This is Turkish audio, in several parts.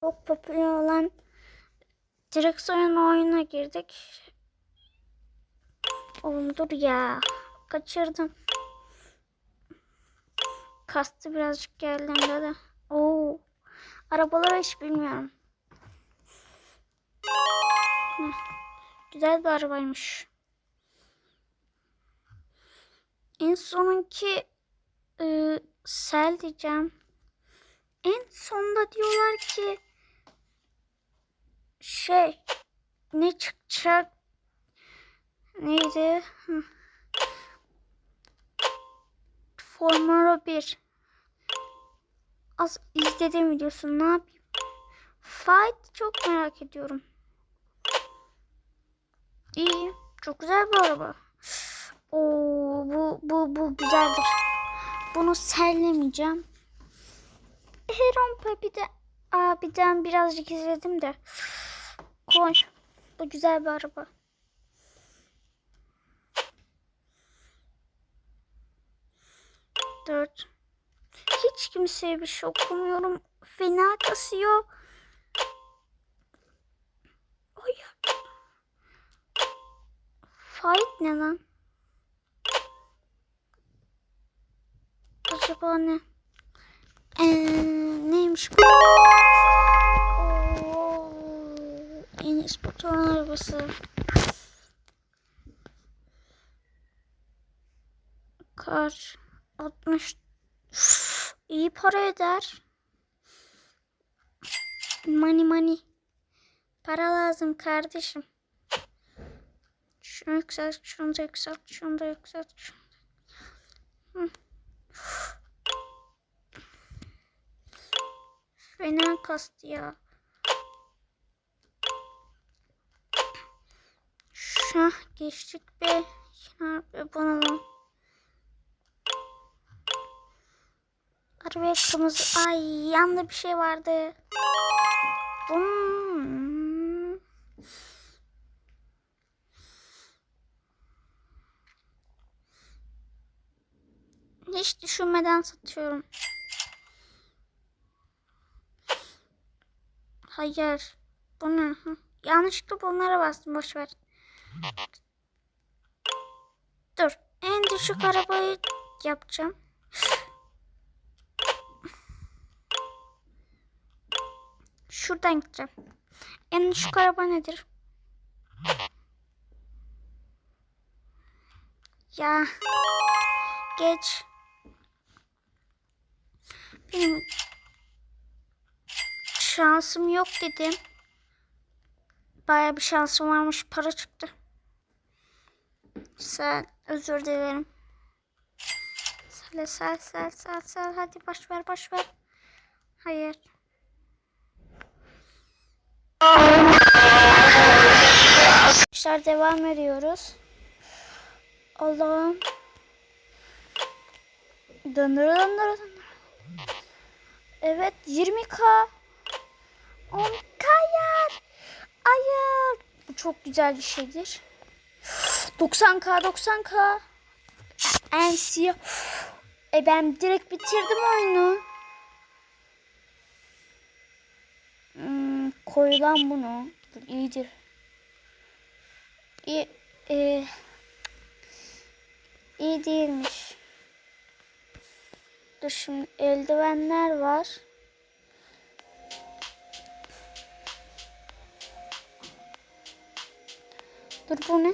Çok popüler olan direksiyon oyununa girdik. Oğlum dur ya. Kaçırdım. Kastı birazcık geldiğimde de. Oo. Arabaları hiç bilmiyorum. Güzel bir arabaymış. En sonunki ıı, sel diyeceğim. En sonda diyorlar ki şey ne çıkacak neydi? Hı. Formula 1 Az izledim videosunu ne yapayım? Fight çok merak ediyorum. İyi. Çok güzel bir araba. Oo, bu, bu, bu güzeldir. Bunu sellemeyeceğim. Heron Papi'de abiden birazcık izledim de. Koy. Bu güzel bir araba. Dört. Hiç kimseye bir şey okumuyorum. Fena kasıyor. Hayır. Fight ne lan? Acaba ne? Ee, neymiş bu? Oo, Enes Batur'un arabası. Kar 60 Üf, iyi para eder. Money money. Para lazım kardeşim. Şunu yükselt, şunu da yükselt, şunu da yükselt. Şunu da... Hı. Fena kastı ya. Şah geçtik be. Be bana lan. Ay yanında bir şey vardı. Bum. Hiç düşünmeden satıyorum. Hayır. Bu ne? Yanlışlıkla bunlara bastım. Boş ver. Dur. En düşük arabayı yapacağım. Şuradan gideceğim. En düşük araba nedir? Ya. Geç. Benim şansım yok dedim. Baya bir şansım varmış. Para çıktı. Sen özür dilerim. Sel sel sel sel sel. Hadi boş ver boş ver. Hayır. Arkadaşlar devam ediyoruz. Allah'ım. Döndür döndür döndür. Evet 20k. 10k yer. Hayır. Bu çok güzel bir şeydir. 90k 90k. En siyah. E ben direkt bitirdim oyunu. Hmm, koy lan bunu. Dur, iyidir. İyi, e, iyi değilmiş. Dur şimdi eldivenler var. Dur bu ne?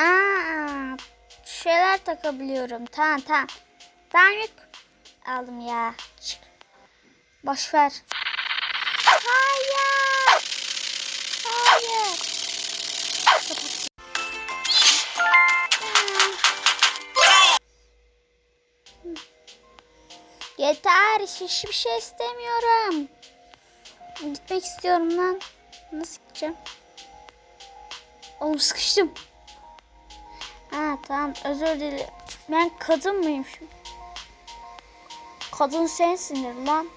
Ha, şeyler takabiliyorum. Tamam tamam. Ben yük aldım ya. Çık. Boş ver. Hayır. Hayır. Yeter. Hiçbir şey istemiyorum. Gitmek istiyorum lan. Nasıl gideceğim? Oğlum sıkıştım. Ha tamam özür dilerim. Ben kadın mıyım şimdi? Kadın sensin lan.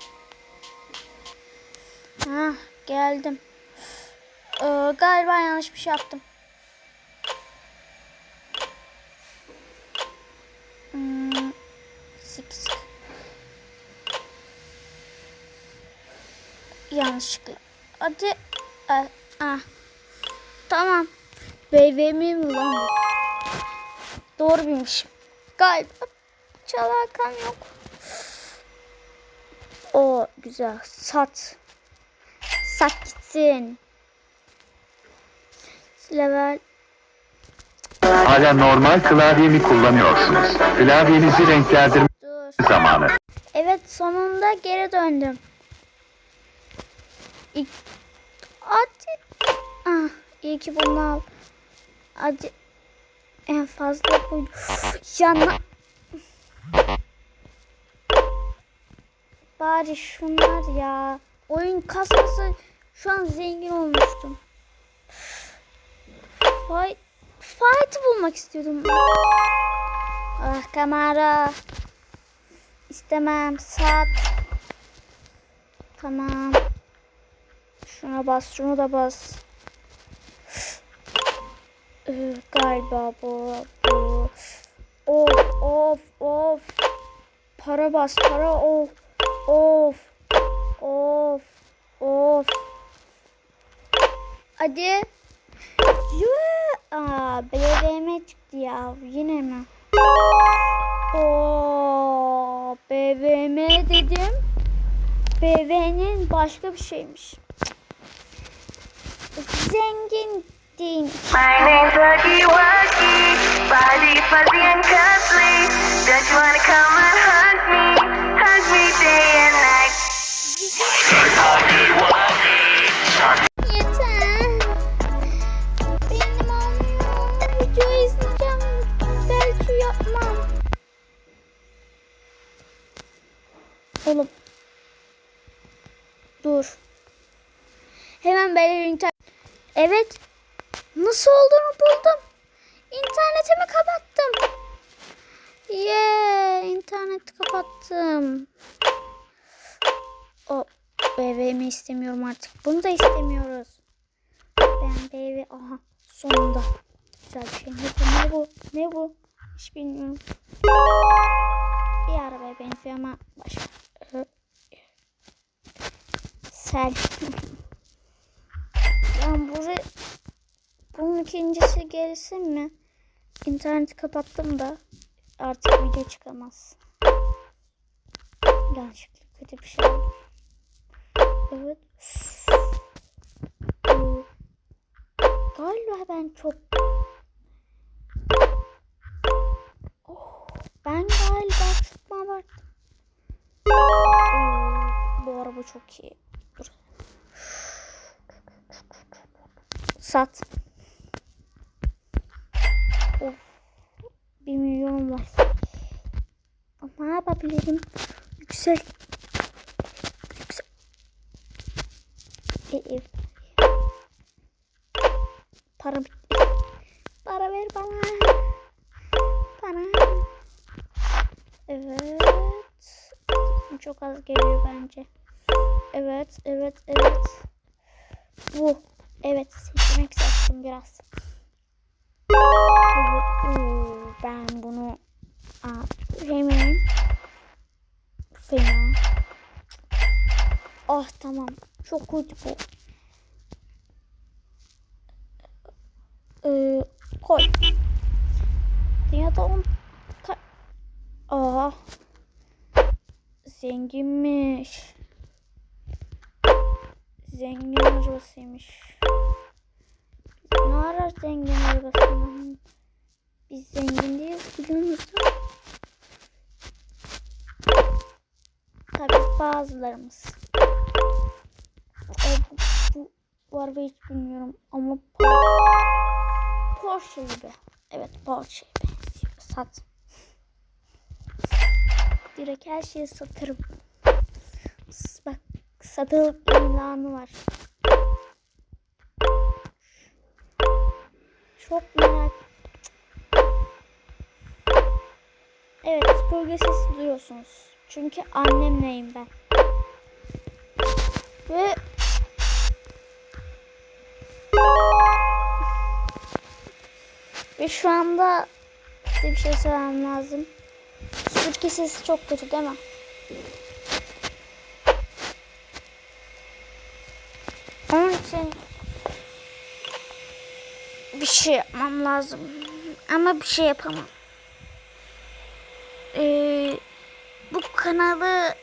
Ha geldim. Ee, galiba yanlış bir şey yaptım. Hmm, sık. Yanlışlıkla. Hadi. E, ah. Tamam. BVM mi lan? Doğru bilmişim. Galiba alakam yok. O güzel. Sat. Sat gitsin. Level Hala normal klavyemi kullanıyorsunuz. Klavyenizi renklendirme dur. zamanı. Evet sonunda geri döndüm. İlk... Hadi. Ah, iyi ki bunu al. Hadi. En fazla buydu. Yana. Bari şunlar ya. Oyun kasması şu an zengin olmuştum. Fight, fight bulmak istiyordum. Ah kamera. İstemem. Sat. Tamam. Şuna bas. Şunu da bas. Ee, galiba bu. Bu. Of of of. Para bas. Para of. Of. Of. Of. Hadi. Aa, BDM çıktı ya. Yine mi? Oo, BVM dedim. BV'nin başka bir şeymiş. Zengin değil. My name's Wuggy Wuggy, body fuzzy and cuddly. Don't you wanna come and hug me, hug me day and night? Yeter. Benim olmuyor. Video izleyeceğim. Belki yapmam. Oğlum. Dur. Hemen internet. Evet. Nasıl olduğunu buldum. İnternetimi kapattım. Yeah, interneti kapattım. O BV'mi istemiyorum artık. Bunu da istemiyoruz. Ben BV aha sonunda. Güzel bir şey. Ne bu? Ne bu? Hiç bilmiyorum. Bir arabaya benziyor ama başka. Ee, Sel. ben buraya bunun ikincisi gelsin mi? İnterneti kapattım da artık video çıkamaz. Gerçekten kötü bir şey oldu. Evet. Ee, Galiba ben çok... Oh, ben galiba mu abarttım? Oo, bu araba çok iyi. Dur. Sat. Of. Bir var. Ne yapabilirim? Yüksel. Yüksel. E, e. Para bitti. Para ver bana. Para. Evet. Çok az geliyor bence. Evet, evet, evet. Bu. Evet, seçmek seçtim biraz. Ben bunu Aa, hemen fena. Ah tamam. Çok kötü bu. Ee, koy. Ya da on... Ka Aa. Zenginmiş. Zengin arabasıymış. Ne arar zengin arabasından? Biz zengin değiliz biliyor musun? Tabii bazılarımız. E, bu, bu, arabayı hiç bilmiyorum ama Por- Porsche gibi. Evet Porsche benziyor. Sat. Direkt her şeyi satarım. Bak satılık ilanı var. Çok merak süpürge sesi duyuyorsunuz. Çünkü annemleyim ben. Ve ve şu anda size bir şey söylemem lazım. Süpürge sesi çok kötü değil mi? için bir şey yapmam lazım. Ama bir şey yapamam. Ee, bu kanalı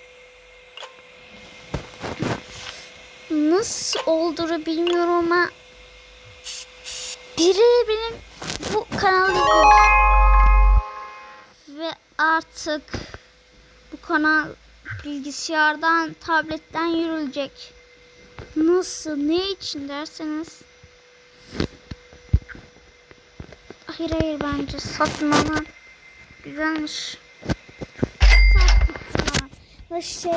nasıl olduğunu bilmiyorum ama biri benim bu kanalı izlemiş. Ve artık bu kanal bilgisayardan, tabletten yürülecek. Nasıl, ne için derseniz. Hayır hayır bence satmama güzelmiş. Ve şey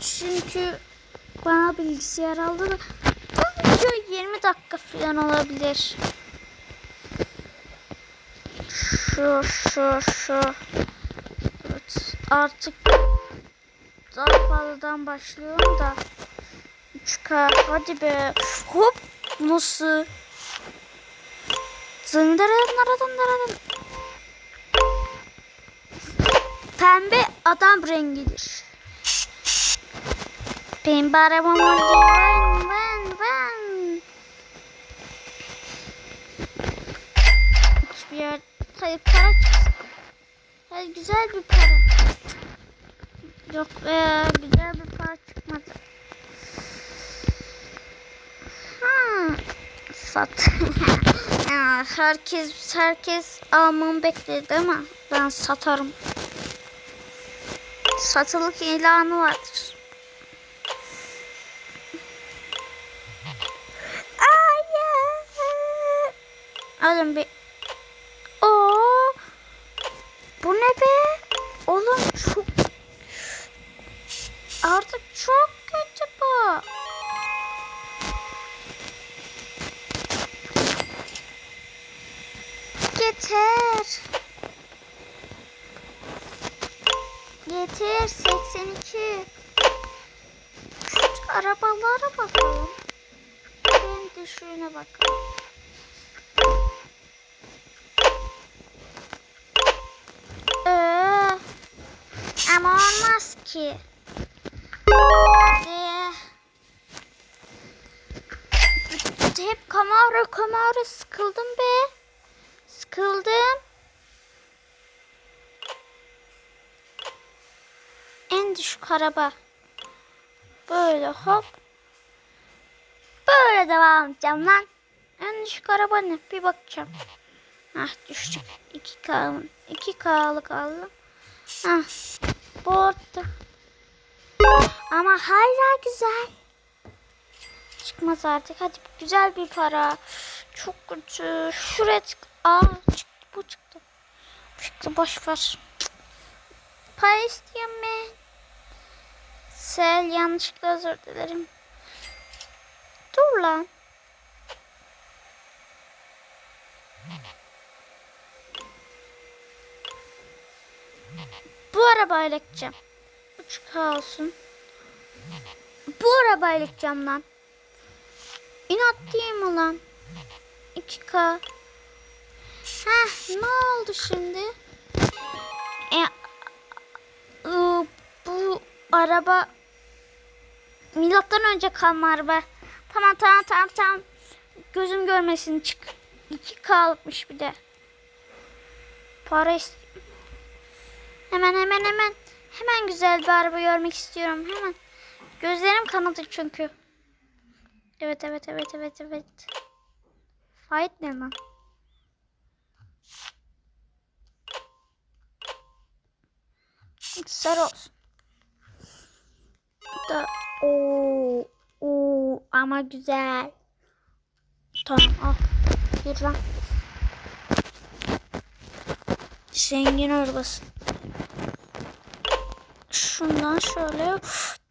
çünkü bana bilgisayar aldı da bu video 20 dakika falan olabilir. Şu şu şu. Evet artık daha fazladan başlıyorum da 3K hadi be hop nasıl zındırın dındırın pembe adam rengidir pembe arabam oldu van van hiçbir yer hayır para çıksın hayır güzel bir para Yok be güzel bir para çıkmadı. Hmm, sat. herkes herkes almamı bekledi ama ben satarım. Satılık ilanı vardır. Alın bir. Oo. Bu ne be? Oğlum çok Artık çok kötü bu. Yeter. Yeter 82. Şu arabalara bakalım. Ben düşüğüne bakalım. Olmaz ki. Ee, hep kamera kamera sıkıldım be. Sıkıldım. En düşük araba. Böyle hop. Böyle devam edeceğim lan. En düşük araba ne? Bir bakacağım. Hah düştük. 2K 2K'lık aldım. Hah. Bu orta. Ama hala güzel. Çıkmaz artık. Hadi güzel bir para. Çok kötü. Şuraya çık. Aa çıktı. Bu çıktı. Çıktı. Boş ver. Para istiyorum ben. Sel yanlışlıkla özür dilerim. Dur lan. Bu arabayla gideceğim. 3K olsun. Bu arabayla gideceğim lan. İnat değil mi lan? 2K. Heh ne oldu şimdi? E, ıı, bu araba milattan önce kalma araba. Tamam tamam tamam tamam. Gözüm görmesin çık. 2K'lıkmış bir de. Para istiyorum. Hemen hemen hemen. Hemen güzel bir araba görmek istiyorum. Hemen. Gözlerim kanadı çünkü. Evet evet evet evet evet. Fight ne lan? Sarı olsun. Da o o ama güzel. Tamam al. Gir lan. Zengin arabası. Şundan şöyle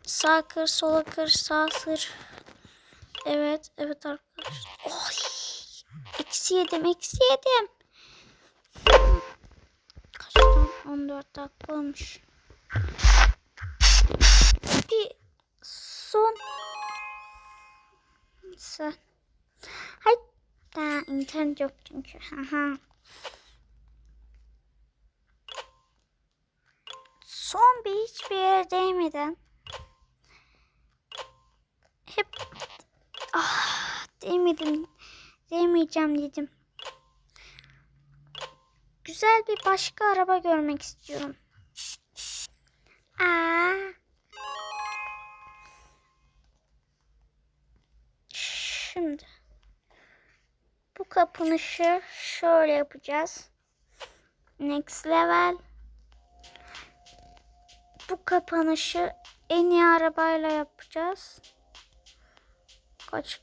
sağ kır, sola kır, sağ kır. Evet, evet arkadaşlar. Oy! Eksi yedim, eksi yedim. Kaçtan? 14 dakika olmuş. Bir son. Neyse. Daha internet yok çünkü. Aha. Son bir hiçbir yere değmeden hep Ah, değmedim. Değmeyeceğim dedim. Güzel bir başka araba görmek istiyorum. Aa. Şimdi bu kapanışı şöyle yapacağız. Next level. Bu kapanışı en iyi arabayla yapacağız. Kaç?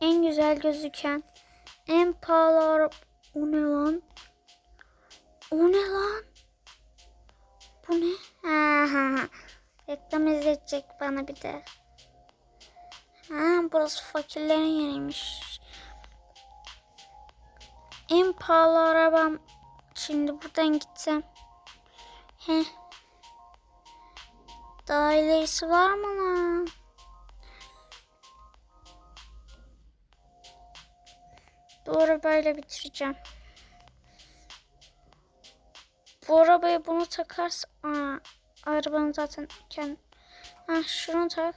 En güzel gözüken, en pahalı araba. O ne lan? O ne lan? Bu ne? Ha, ha, ha. Reklam izletecek bana bir de. Ha, burası fakirlerin yeriymiş. En pahalı arabam. Şimdi buradan gitsem. He. Daha ilerisi var mı lan? Bu arabayla bitireceğim. Bu arabayı bunu takarsa... Aa, arabanın zaten kendi... Ha, şunu tak.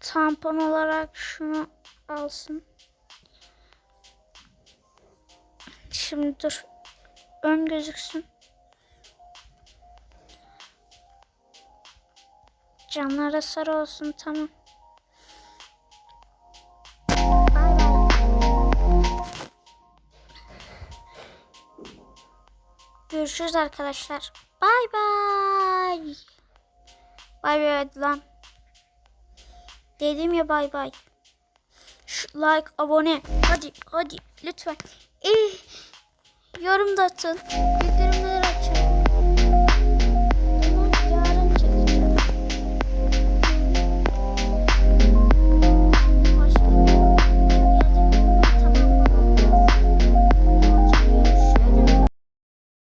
Tampon olarak şunu alsın. Şimdi dur. Ön gözüksün. Camlara sarı olsun tamam. Görüşürüz arkadaşlar. Bay bay. Bay bay lan. Dedim ya bay bay. Like, abone. Hadi hadi lütfen. Eh, yorum da atın.